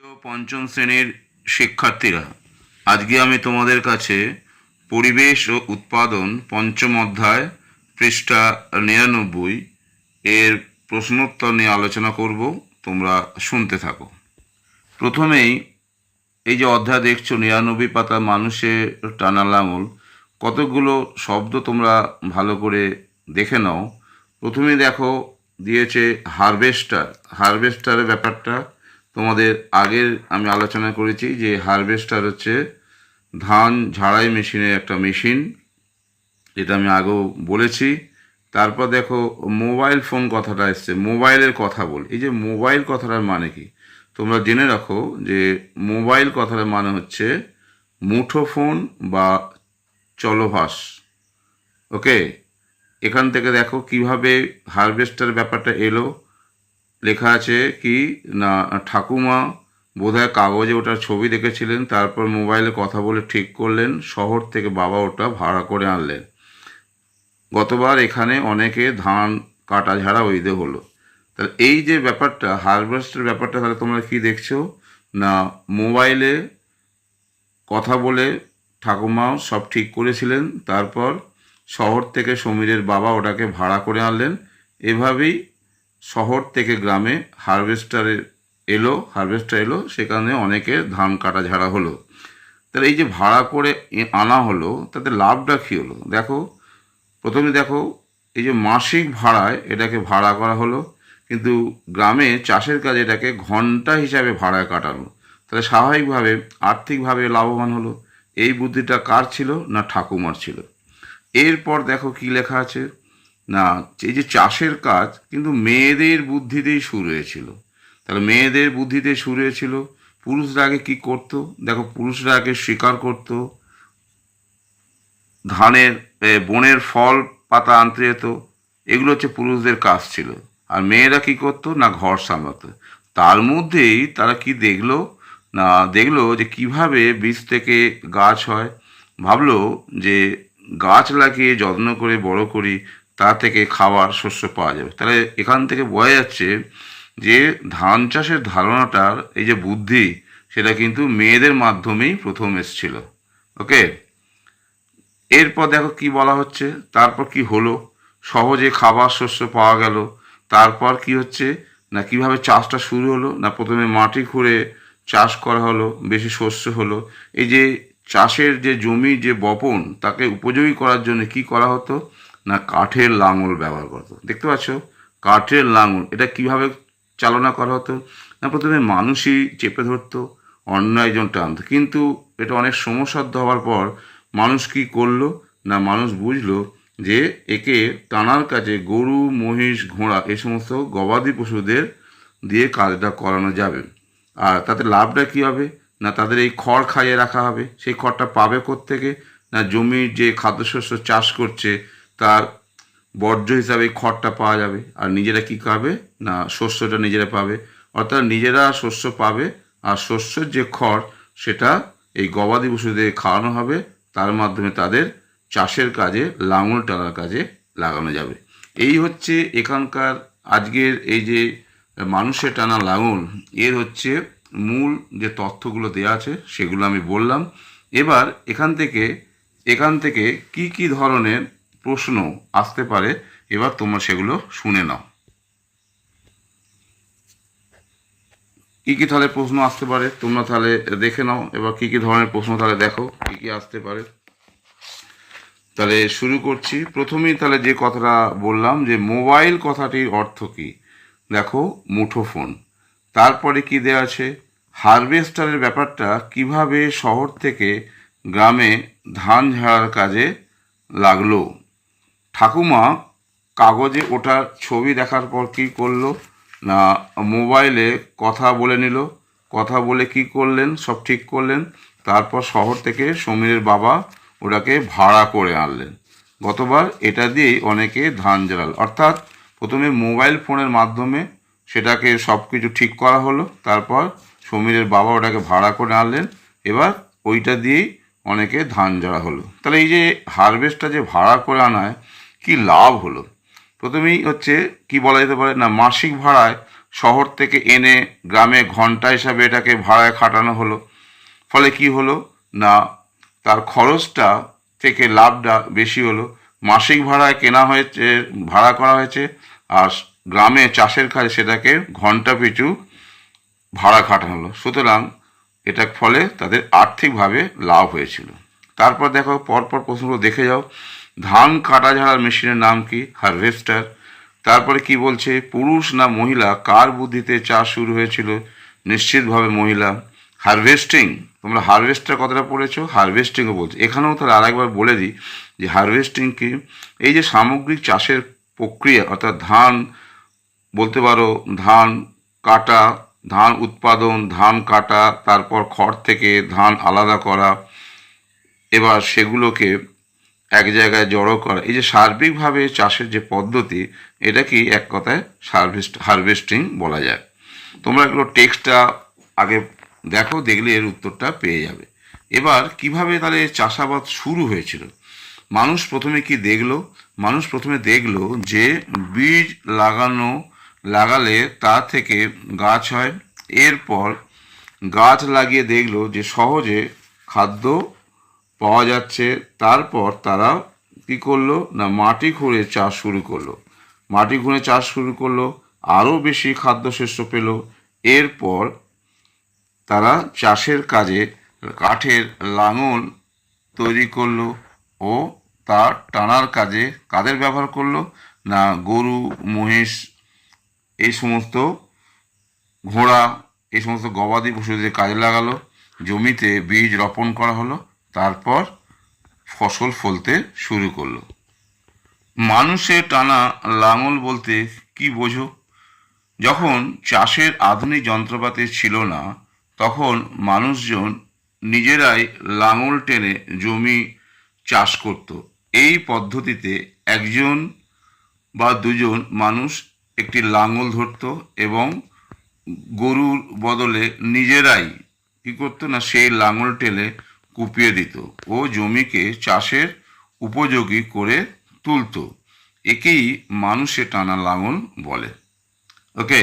প্রিয় পঞ্চম শ্রেণির শিক্ষার্থীরা, আজকে আমি তোমাদের কাছে পরিবেশ ও উৎপাদন পঞ্চম অধ্যায় পৃষ্ঠা নিরানব্বই এর প্রশ্নোত্তর নিয়ে আলোচনা করব, তোমরা শুনতে থাকো। প্রথমেই এই যে অধ্যায় দেখছ, নিরানব্বই পাতা মানুষের টানা লাঙল কতগুলো শব্দ তোমরা ভালো করে দেখে নাও। প্রথমে দেখো, দিয়েছে হারভেস্টার। হারভেস্টারের ব্যাপারটা তোমাদের আগের আমি আলোচনা করেছি যে হারভেস্টার হচ্ছে ধান ঝাড়াই মেশিনের একটা মেশিন, যেটা আমি আগেও বলেছি। তারপর দেখো, মোবাইল ফোন কথাটা এসছে, মোবাইলের কথা বল। এই যে মোবাইল কথাটার মানে কি? তোমরা জেনে রাখো যে মোবাইল কথাটার মানে হচ্ছে মুঠোফোন বা চলভাস। ওকে? এখান থেকে দেখো কীভাবে হারভেস্টার ব্যাপারটা এলো। লেখা আছে কি, না, ঠাকুমা বোধহয় কাগজে ওটার ছবি দেখেছিলেন, তারপর মোবাইলে কথা বলে ঠিক করলেন, শহর থেকে বাবা ওটা ভাড়া করে আনলেন। গতবার এখানে অনেকে ধান কাটা ঝাড়া ওইদে হলো। তাহলে এই যে ব্যাপারটা, হারভেস্টের ব্যাপারটা, তাহলে তোমরা কি দেখছ? না, মোবাইলে কথা বলে ঠাকুমাও সব ঠিক করেছিলেন, তারপর শহর থেকে সমীরের বাবা ওটাকে ভাড়া করে আনলেন। এভাবেই শহর থেকে গ্রামে হারভেস্টারে এলো, হারভেস্টার এলো, সেখানে অনেকে ধান কাটা ঝাড়া হলো। তাহলে এই যে ভাড়া করে আনা হলো, তাতে লাভটা কী হলো? দেখো, প্রথমে দেখো, এই যে মাসিক ভাড়ায় এটাকে ভাড়া করা হলো, কিন্তু গ্রামে চাষের কাজে এটাকে ঘণ্টা হিসাবে ভাড়ায় কাটানো। তাহলে স্বাভাবিকভাবে, আর্থিকভাবে লাভবান হলো। এই বুদ্ধিটা কার ছিল না ঠাকুমার ছিল? এরপর দেখো কি লেখা আছে? না, এই যে চাষের কাজ, কিন্তু মেয়েদের বুদ্ধিতেই শুরু হয়েছিল। তাহলে মেয়েদের বুদ্ধিতে শুরু হয়েছিল, পুরুষরা আগে কী করতো? দেখো, পুরুষরা আগে শিকার করতো, ধানের বনের ফল, পাতা আনতে যেত, এগুলো হচ্ছে পুরুষদের কাজ ছিল। আর মেয়েরা কি করতো? না, ঘর সামলাতো। তার মধ্যেই তারা কি দেখল? না, দেখল যে কীভাবে বীজ থেকে গাছ হয়। ভাবলো যে গাছ লাগিয়ে যত্ন করে বড় করি তা থেকে খাবার, শস্য পাওয়া যাবে। তাহলে এখান থেকে বোঝা যাচ্ছে যে ধান চাষের ধারণাটার এই যে বুদ্ধি, সেটা কিন্তু মেয়েদের মাধ্যমেই প্রথম এসেছিল। ওকে? এরপর দেখো কি বলা হচ্ছে, তারপর কি হলো? সহজে খাবার, শস্য পাওয়া গেল। তারপর কি হচ্ছে? না কীভাবে চাষটা শুরু হলো? না প্রথমে মাটি খুঁড়ে চাষ করা হলো, বেশি শস্য হলো? এই যে চাষের যে জমি যে বপন, তাকে উপযোগী করার জন্য কি করা হতো? না কাঠের লাঙল ব্যবহার করতো দেখতে পাচ্ছ? কাঠের লাঙল, এটা কীভাবে চালনা করা হতো? না প্রথমে মানুষই চেপে ধরতো অন্য একজন টানতো কিন্তু এটা অনেক সমস্যার্থ হওয়ার পর মানুষ কি করল? না মানুষ বুঝলো যে একে টানার কাজে গরু, মহিষ, ঘোড়া এই সমস্ত গবাদি পশুদের দিয়ে কাজটা করানো যাবে। আর তাতে লাভটা কী হবে? না তাদের এই খড় খাইয়ে রাখা হবে। সেই খড়টা পাবে থেকে না জমির যে খাদ্যশস্য চাষ করছে তার বর্জ্য হিসাবে খড়টা পাওয়া যাবে। আর নিজেরা কী খাবে না, শস্যটা নিজেরা পাবে। অর্থাৎ নিজেরা শস্য পাবে, আর শস্যের যে খড়, সেটা এই গবাদি পশুদের খাওয়ানো হবে। তার মাধ্যমে তাদের চাষের কাজে, লাঙল টানার কাজে লাগানো যাবে। এই হচ্ছে এখানকার আজকের এই যে মানুষের টানা লাঙল, এর হচ্ছে মূল যে তথ্যগুলো দেওয়া আছে, সেগুলো আমি বললাম। এবার এখান থেকে এখান থেকে কি কি ধরনের প্রশ্ন আসতে পারে, এবার তোমরা সেগুলো শুনে নাও। কি কি তাহলে প্রশ্ন আসতে পারে, তোমরা তাহলে দেখে নাও। এবার কি কি ধরনের প্রশ্ন তাহলে দেখো, কি কি আসতে পারে। তাহলে শুরু করছি। প্রথমেই তাহলে যে কথাটা বললাম যে, মোবাইল কথাটির অর্থ কি? দেখো, মুঠোফোন। তারপরে কি দেওয়া আছে? হারভেস্টারের ব্যাপারটা, কীভাবে শহর থেকে গ্রামে ধান ঝাড়ার কাজে লাগল? ঠাকুমা কাগজে ওটার ছবি দেখার পর কি করল? না, মোবাইলে কথা বলে নিল। কথা বলে কি করলেন? সব ঠিক করলেন। তারপর শহর থেকে সমীরের বাবা ওটাকে ভাড়া করে আনলেন। গতবার এটা দিয়েই অনেকে ধান জ্বালাল অর্থাৎ প্রথমে মোবাইল ফোনের মাধ্যমে সেটাকে সব কিছু ঠিক করা হলো। তারপর সমীরের বাবা ওটাকে ভাড়া করে আনলেন। এবার ওইটা দিয়েই অনেকে ধান ঝাড়া হলো। তাহলে এই যে হারভেস্টটা যে ভাড়া করে আনায় কি লাভ হলো? প্রথমেই হচ্ছে, কি বলা যেতে পারে, না, মাসিক ভাড়ায় শহর থেকে এনে গ্রামে ঘণ্টা হিসাবে এটাকে ভাড়ায় খাটানো হলো। ফলে কি হলো? না, তার খরচটা থেকে লাভটা বেশি হলো। মাসিক ভাড়ায় কেনা হয়েছে, ভাড়া করা হয়েছে, আর গ্রামে চাষের কাজে সেটাকে ঘণ্টা পিছু ভাড়া খাটানো হলো। সুতরাং এটার ফলে তাদের আর্থিকভাবে লাভ হয়েছিল। তারপর দেখো, পরপর প্রশ্নগুলো দেখে যাও। ধান কাটা ঝাড়ার মেশিনের নাম কি? হারভেস্টার। তারপরে কি বলছে? পুরুষ না মহিলা? কার বুদ্ধিতে চাষ শুরু হয়েছিল? নিশ্চিতভাবে মহিলা। হারভেস্টিং। তোমরা হারভেস্টার কথাটা পড়েছো? হারভেস্টিংও বলছে। এখানেও তাহলে আরেকবার বলে দিই যে হারভেস্টিং কি? এই যে সামগ্রিক চাষের প্রক্রিয়া, অর্থাৎ ধান, বলতে পারো ধান কাটা, ধান উৎপাদন, ধান কাটা, তারপর খড় থেকে ধান আলাদা করা, এবার সেগুলোকে এক জায়গায় জড়ো করা। এই যে সার্বিকভাবে চাষের যে পদ্ধতি, এটা কি এক কথায় হারভেস্ট হারভেস্টিং বলা যায়? তোমরা এগুলো টেক্সটটা আগে দেখো, দেখলে এর উত্তরটা পেয়ে যাবে। এবার কীভাবে তাহলে চাষাবাদ শুরু হয়েছিল? মানুষ প্রথমে কি দেখল? মানুষ প্রথমে দেখল যে বীজ লাগানো, লাগালে তা থেকে গাছ হয়। এরপর গাছ লাগিয়ে দেখল যে সহজে খাদ্য পাওয়া যাচ্ছে। তারপর তারা কি করল? না, মাটি খুঁড়ে চাষ শুরু করল। মাটি খুঁড়ে চাষ শুরু করল, আরও বেশি খাদ্যশস্য পেল। এরপর তারা চাষের কাজে কাঠের লাঙল তৈরি করল ও তার টানার কাজে কাদের ব্যবহার করল? না, গরু, মহিষ, এই সমস্ত ঘোড়া, এই সমস্ত গবাদি পশুদের কাজে লাগালো। জমিতে বীজ রোপণ করা হলো। তারপর ফসল ফলতে শুরু করল। মানুষের টানা লাঙল বলতে কি বোঝো? যখন চাষের আধুনিক যন্ত্রপাতি ছিল না, তখন মানুষজন নিজেরাই লাঙল টেনে জমি চাষ করত। এই পদ্ধতিতে একজন বা দুজন মানুষ একটি লাঙল ধরত এবং গরুর বদলে নিজেরাই কী করতো না, সেই লাঙল টেলে কুপিয়ে দিত। ও জমিকে চাষের উপযোগী করে তুলতো। একেই মানুষে টানা লাঙল বলে। ওকে,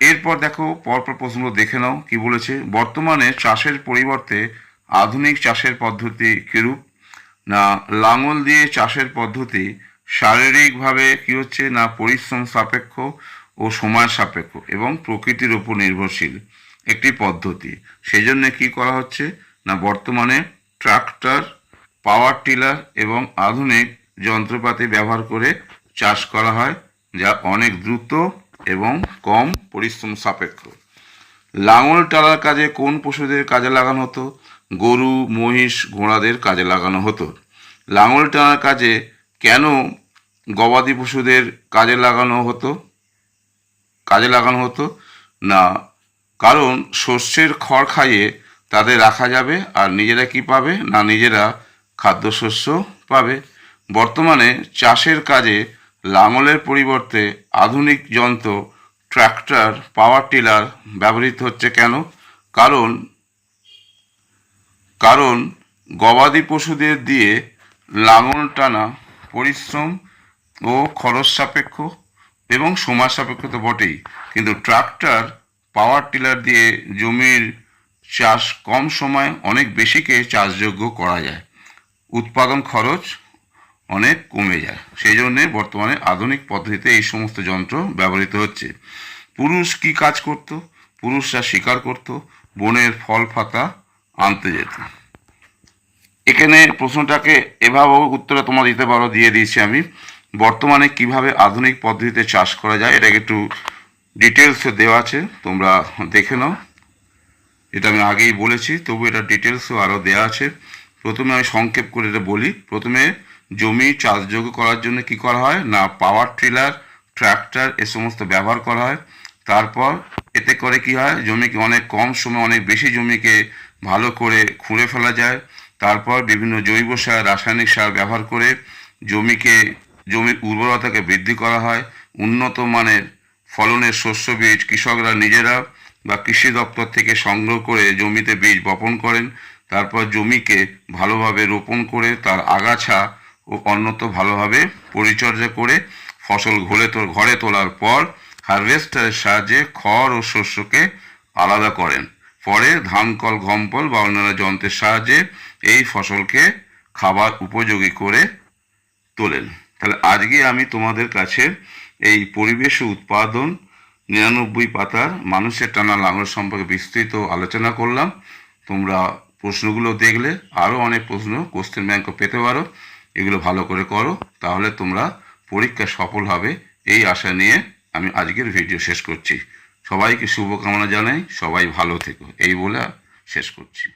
এরপর দেখো পরপর প্রশ্নগুলো দেখে নাও কি বলেছে। বর্তমানে চাষের পরিবর্তে আধুনিক চাষের পদ্ধতি কিরূপ? না, লাঙল দিয়ে চাষের পদ্ধতি শারীরিকভাবে কি হচ্ছে? না, পরিশ্রম সাপেক্ষ ও সময় সাপেক্ষ এবং প্রকৃতির উপর নির্ভরশীল একটি পদ্ধতি। সেই জন্য কি করা হচ্ছে? না বর্তমানে ট্রাক্টর, পাওয়ার টিলার এবং আধুনিক যন্ত্রপাতি ব্যবহার করে চাষ করা হয়, যা অনেক দ্রুত এবং কম পরিশ্রম সাপেক্ষ। লাঙল টালার কাজে কোন পশুদের কাজে লাগানো হতো? গরু, মহিষ, ঘোড়াদের কাজে লাগানো হতো। লাঙল টানার কাজে কেন গবাদি পশুদের কাজে লাগানো হতো? কাজে লাগানো হতো? না, কারণ শস্যের খড় খাইয়ে তাদের রাখা যাবে আর নিজেরা কি পাবে? না নিজেরা খাদ্যশস্য পাবে। বর্তমানে চাষের কাজে লাঙলের পরিবর্তে আধুনিক যন্ত্র ট্রাক্টর পাওয়ার টিলার ব্যবহৃত হচ্ছে কেন? কারণ কারণ গবাদি পশুদের দিয়ে লাঙল টানা পরিশ্রম ও খরচ সাপেক্ষ এবং সময় সাপেক্ষ তো বটেই। কিন্তু ট্রাক্টর পাওয়ার টিলার দিয়ে জমির চাষ কম সময়ে অনেক বেশিকে চাষযোগ্য করা যায়। উৎপাদন খরচ অনেক কমে যায়। সেই জন্যে বর্তমানে আধুনিক পদ্ধতিতে এই সমস্ত যন্ত্র ব্যবহৃত হচ্ছে। পুরুষ কি কাজ করত? পুরুষরা শিকার করত, বনের ফল পাতা আনতে যেত। এখানে প্রশ্নটাকে এভাবে উত্তরে তোমরা দিতে পারো, দিয়ে দিয়েছি আমি। বর্তমানে কীভাবে আধুনিক পদ্ধতিতে চাষ করা যায়, এটাকে একটু ডিটেলসে দেওয়া আছে, তোমরা দেখে নাও। এটা আমি আগেই বলেছি তবু এটা ডিটেলসও আরও দেওয়া আছে। প্রথমে আমি সংক্ষেপ করে এটা বলি। প্রথমে জমি চাষযোগ্য করার জন্য কি করা হয়? না পাওয়ার ট্রিলার ট্র্যাক্টর এ সমস্ত ব্যবহার করা হয়। তারপর এতে করে কি হয়? জমিকে অনেক কম সময় অনেক বেশি জমিকে ভালো করে খুঁড়ে ফেলা যায়। তারপর বিভিন্ন জৈব সার, রাসায়নিক সার ব্যবহার করে জমিকে, জমির উর্বরতাকে বৃদ্ধি করা হয়। উন্নত মানের ফলনের শস্য বীজ কৃষকরা নিজেরা বা কৃষি দপ্তর থেকে সংগ্রহ করে জমিতে বীজ বপন করেন, তারপর জমিকে ভালোভাবে রোপণ করে তার আগাছা ও অন্যত ভালোভাবে পরিচর্যা করে ফসল ঘরে তো ঘরে তোলার পর হারভেস্টারের সাহায্যে খড় ও শস্যকে আলাদা করেন। পরে ধানকল ঘম্পল বা অন্যান্য যন্ত্রের সাহায্যে এই ফসলকে খাবার উপযোগী করে তোলেন। তাহলে আজকে আমি তোমাদের কাছে এই পরিবেশ উৎপাদন নিরানব্বই পাতার মানুষের টানা লাঙল সম্পর্কে বিস্তৃত আলোচনা করলাম। তোমরা প্রশ্নগুলো দেখলে আরও অনেক প্রশ্ন কোশ্চেন ব্যাংকও পেতে পারো। এগুলো ভালো করে করো। তাহলে তোমরা পরীক্ষা সফল হবে এই আশা নিয়ে আমি আজকের ভিডিও শেষ করছি। সবাইকে শুভকামনা জানাই। সবাই ভালো থেকো। এই বলে শেষ করছি।